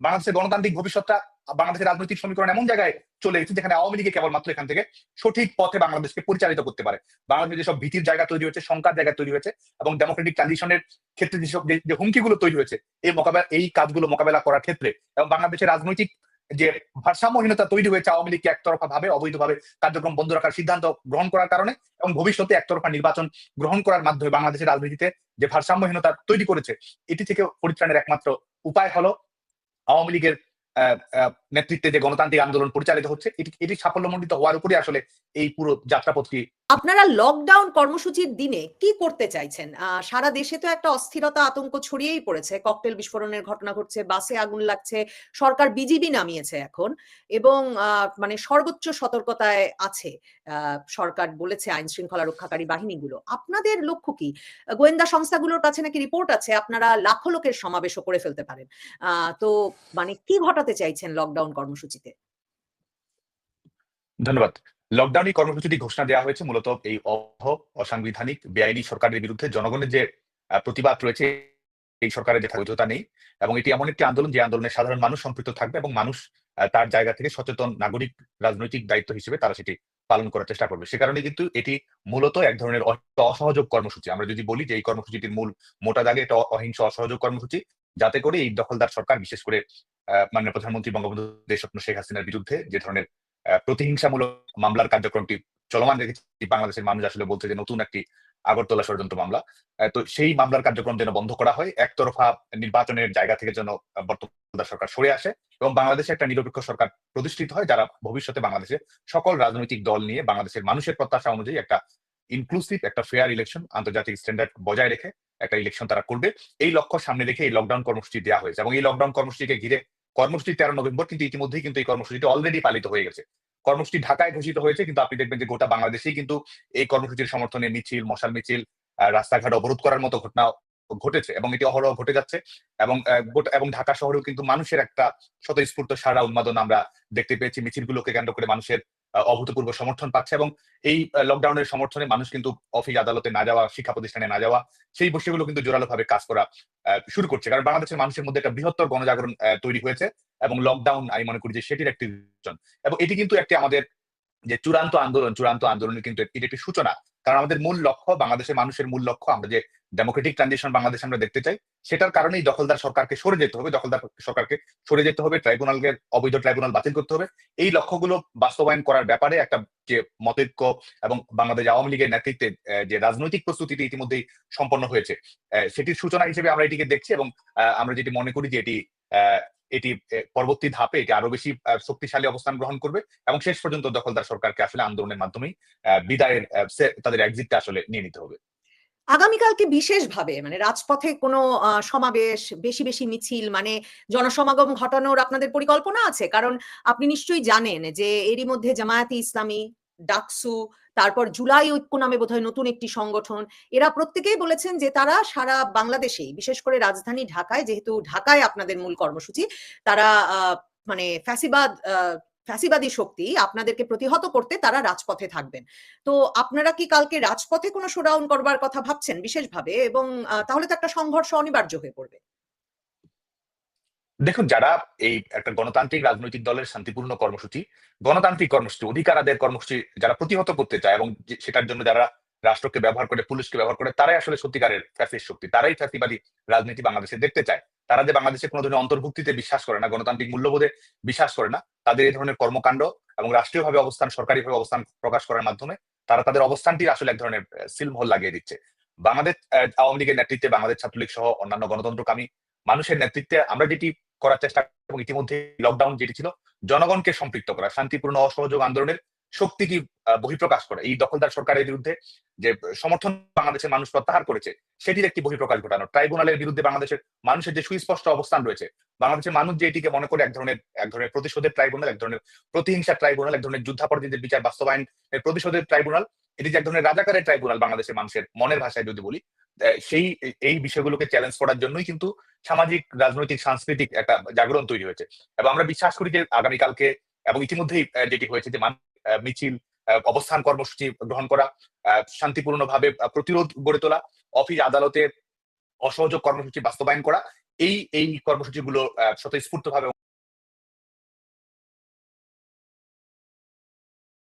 বাংলাদেশের গণতান্ত্রিক ভবিষ্যৎটা বাংলাদেশের রাজনৈতিক সমীকরণ এমন জায়গায় চলে গেছে যেখানে আওয়ামী লীগে কেবলমাত্র এখান থেকে সঠিক পথে বাংলাদেশকে পরিচালিত করতে পারে। বাংলাদেশে যেসব ভীতির জায়গা তৈরি হয়েছে, শঙ্কার জায়গা তৈরি হয়েছে এবং ডেমোক্রেটিক ট্রানজিশনের ক্ষেত্রে যেসব যে- হুমকিগুলো তৈরি হয়েছে, এই মোকাবেলা, এই কাজগুলো মোকাবেলা করার ক্ষেত্রে এবং বাংলাদেশের রাজনৈতিক যে ভারসাম্যহীনতা তৈরি হয়েছে আওয়ামী লীগকে একতরফা ভাবে অবৈধভাবে কার্যক্রম বন্ধ রাখার সিদ্ধান্ত গ্রহণ করার কারণে এবং ভবিষ্যতে একতরফা নির্বাচন গ্রহণ করার মাধ্যমে বাংলাদেশের রাজনীতিতে যে ভারসাম্যহীনতা তৈরি করেছে, এটি থেকে পরিত্রাণের একমাত্র উপায় হলো আওয়ামী লীগের নেতৃত্বে যে গণতান্ত্রিক আন্দোলন পরিচালিত হচ্ছে, এটি এটি সাফল্যমণ্ডিত হওয়ার উপরে আসলে এই পুরো যাত্রাপথটি আপনারা লকডাউন কর্মসূচির দিনে কি করতে চাইছেন? সারা দেশে তো একটা অস্থিরতা আতঙ্ক ছড়িয়েই পড়েছে। ককটেল বিস্ফোরণের ঘটনা ঘটছে, বাসে আগুন লাগছে, সরকার বিজিবি নামিয়েছে এখন এবং মানে সর্বোচ্চ সতর্কতায় আছে সরকার বলেছে আইন শৃঙ্খলা রক্ষাকারী বাহিনীগুলো। আপনাদের লক্ষ্য কি? গোয়েন্দা সংস্থাগুলোর কাছে নাকি রিপোর্ট আছে, আপনারা লাখো লোকের সমাবেশও করে ফেলতে পারেন। তো মানে কি ঘটাতে চাইছেন লকডাউন কর্মসূচিতে? ধন্যবাদ। লকডাউন কর্মসূচিটি ঘোষণা দেওয়া হয়েছে, মূলত এই অহ অসাংবিধানিক, বেআইনি সরকারের বিরুদ্ধে জনগণের যে প্রতিবাদ রয়েছে, এই সরকারের যে বৈধতা নেই এবং এটি এমন একটি আন্দোলন যে আন্দোলনে সাধারণ মানুষ সম্পৃক্ত থাকবে এবং মানুষ তার জায়গা থেকে সচেতন নাগরিক, রাজনৈতিক দায়িত্ব হিসেবে তারা সেটি পালন করার চেষ্টা করবে। সে কারণে কিন্তু এটি মূলত এক ধরনের অসহযোগ কর্মসূচি। আমরা যদি বলি যে এই কর্মসূচিটির মূল, মোটা দাগে এটা অহিংস, অসহযোগ কর্মসূচি, যাতে করে এই দখলদার সরকার, বিশেষ করে মাননীয় প্রধানমন্ত্রী বঙ্গবন্ধু দেশরত্ন শেখ হাসিনার বিরুদ্ধে যে ধরনের প্রতিহিংসামূলক মামলার কার্যক্রমটি চলমান রেখেছে। বাংলাদেশের মানুষ আসলে বলছে যে নতুন একটি আগরতলা ষড়যন্ত্র মামলা। তো সেই মামলার কার্যক্রম যেন বন্ধ করা হয়, একতরফা নির্বাচনের জায়গা থেকে যেন বর্তমান সরকার সরে আসে এবং বাংলাদেশে একটা নিরপেক্ষ সরকার প্রতিষ্ঠিত হয় যারা ভবিষ্যতে বাংলাদেশে সকল রাজনৈতিক দল নিয়ে বাংলাদেশের মানুষের প্রত্যাশা অনুযায়ী একটা ইনক্লুসিভ একটা ফেয়ার ইলেকশন আন্তর্জাতিক স্ট্যান্ডার্ড বজায় রেখে একটা ইলেকশন তারা করবে। এই লক্ষ্য সামনে রেখে এই লকডাউন কর্মসূচি দেওয়া হয়েছে এবং এই লকডাউন কর্মসূচিকে ঘিরে কর্মসূচি তেরো নভেম্বর, কিন্তু ইতিমধ্যেই কিন্তু এই কর্মসূচিটি অলরেডি পালিত হয়ে গেছে। কর্মসূচি ঢাকায় ঘোষিত হয়েছে, কিন্তু আপনি দেখবেন যে গোটা বাংলাদেশেই কিন্তু এই কর্মসূচির সমর্থনে মিছিল, মশাল মিছিল রাস্তাঘাট অবরোধ করার মতো ঘটনা ঘটেছে এবং এটি অহরহ ঘটে যাচ্ছে এবং এবং ঢাকা শহরেও কিন্তু মানুষের একটা স্বতঃস্ফূর্ত সারা উন্মাদন আমরা দেখতে পেয়েছি। মিছিলগুলোকে কেন্দ্র করে মানুষের অভূতপূর্ব সমর্থন পাচ্ছে এবং এই লকডাউনের সমর্থনে মানুষ কিন্তু অফিস আদালতে না যাওয়া, শিক্ষা প্রতিষ্ঠানে না যাওয়া, সেই বিষয়গুলো কিন্তু জোরালোভাবে কাজ করা শুরু করছে। কারণ বাংলাদেশের মানুষের মধ্যে একটা বৃহত্তর গণজাগরণ তৈরি হয়েছে এবং লকডাউন আমি মনে করি যে সেটির একটি এবং এটি কিন্তু একটি আমাদের যে চূড়ান্ত আন্দোলন, চূড়ান্ত আন্দোলনের কিন্তু এটি একটি সূচনা। কারণ আমাদের মূল লক্ষ্য বাংলাদেশের মানুষের মূল লক্ষ্য আমরা যে ডেমোক্রেটিক ট্রানজিশন বাংলাদেশ আমরা দেখতে চাই, সেটার কারণেই দখলদার সরকারকে সরে যেতে হবে, দখলদার সরকারকে সরে যেতে হবে, ট্রাইব্যুনালকে অবৈধ ট্রাইব্যুনাল বাতিল করতে হবে। এই লক্ষ্যগুলো বাস্তবায়ন করার ব্যাপারে একটা যে মতৈক্য এবং বাংলাদেশ আওয়ামী লীগের নেতৃত্বে যে রাজনৈতিক প্রস্তুতিটি ইতিমধ্যেই সম্পন্ন হয়েছে সেটির সূচনা হিসেবে আমরা এটিকে দেখছি এবং আমরা যেটি মনে করি যে এটি এটি পরবর্তী ধাপে এটি আরও বেশি শক্তিশালী অবস্থান গ্রহণ করবে এবং শেষ পর্যন্ত দখলদার সরকারকে আসলে আন্দোলনের মাধ্যমেই বিদায়ের তাদের এক্সিটটা আসলে নিয়ে নিতে হবে। আগামীকালকে বিশেষভাবে মানে রাজপথে কোনো সমাবেশ, বেশি বেশি মিছিল মানে জনসমাগম ঘটানোর আপনাদের পরিকল্পনা আছে? কারণ আপনি নিশ্চয়ই জানেন যে এরই মধ্যে জামায়াতে ইসলামী, ডাকসু, তারপর জুলাই ঐক্য নামে বোধহয় নতুন একটি সংগঠন, এরা প্রত্যেকেই বলেছেন যে তারা সারা বাংলাদেশেই বিশেষ করে রাজধানী ঢাকায়, যেহেতু ঢাকায় আপনাদের মূল কর্মসূচি, তারা মানে ফ্যাসিবাদ ফ্যাসিবাদী শক্তি আপনাদেরকে প্রতিহত করতে তারা রাজপথে থাকবেন। তো আপনারা কি কালকে রাজপথে কোনো শোডাউন করবার কথা ভাবছেন বিশেষভাবে? এবং তাহলে তো একটা সংঘর্ষ অনিবার্য হয়ে পড়বে। দেখুন, যারা এই একটা গণতান্ত্রিক রাজনৈতিক দলের শান্তিপূর্ণ কর্মসূচি, গণতান্ত্রিক কর্মসূচি অধিকার আদায়ের কর্মসূচি যারা প্রতিহত করতে চায় এবং সেটার জন্য যারা রাষ্ট্রকে ব্যবহার করে, পুলিশকে ব্যবহার করে, তারাই আসলে সত্যিকারের ফ্যাসিস্ট শক্তি। তারাই ফ্যাসিবাদী রাজনীতি বাংলাদেশে দেখতে চায়। তারা যে বাংলাদেশে কোনো ধরনের অন্তর্ভুক্তিতে বিশ্বাস করে না, গণতান্ত্রিক মূল্যবোধে বিশ্বাস করে না, তাদের এই ধরনের কর্মকাণ্ড এবং রাষ্ট্রীয়ভাবে অবস্থান, সরকারিভাবে অবস্থান প্রকাশ করার মাধ্যমে তারা তাদের অবস্থানটি আসলে এক ধরনের সিলমহল লাগিয়ে দিচ্ছে। বাংলাদেশ আওয়ামী লীগের নেতৃত্বে বাংলাদেশ ছাত্রলীগ সহ অন্যান্য গণতন্ত্রকামী মানুষের নেতৃত্বে আমরা যেটি করার চেষ্টা এবং ইতিমধ্যে লকডাউন যেটি ছিল, জনগণকে সম্পৃক্ত করা, শান্তিপূর্ণ, অসহযোগ আন্দোলনের শক্তিটি বহিঃপ্রকাশ করা? এই দখলদার সরকারের বিরুদ্ধে যে সমর্থন বাংলাদেশের মানুষ প্রত্যাহার করেছে, সেটির একটি বহিঃপ্রকাশ ঘটানো। ট্রাইব্যুনালের বিরুদ্ধে বাংলাদেশের মানুষের যে সুস্পষ্ট অবস্থান রয়েছে, বাংলাদেশের মানুষ যে এটিকে মনে করে এক ধরনের এক ধরনের প্রতিশোধের ট্রাইব্যুনাল, এক ধরনের প্রতিহিংসার ট্রাইব্যুনাল, এক ধরনের যুদ্ধাপরাধীদের বিচার বাস্তবায়ন প্রতিশোধের ট্রাইব্যুনাল, এটি যে এক ধরনের রাজাকারের ট্রাইব্যুনাল বাংলাদেশের মানুষের মনের ভাষায় যদি বলি সেই, এই বিষয়গুলোকে চ্যালেঞ্জ করার জন্যই কিন্তু সামাজিক, রাজনৈতিক, সাংস্কৃতিক একটা জাগরণ তৈরি হয়েছে। এবং আমরা বিশ্বাস করি যে আগামীকালকে এবং ইতিমধ্যেই যেটি হয়েছে যে মানুষ মিছিল অবস্থান কর্মসূচি গ্রহণ করা শান্তিপূর্ণভাবে প্রতিরোধ গড়ে তোলা, অফিস আদালতের অসহযোগ কর্মসূচি বাস্তবায়ন করা, এই এই কর্মসূচিগুলো স্বতঃস্ফূর্তভাবে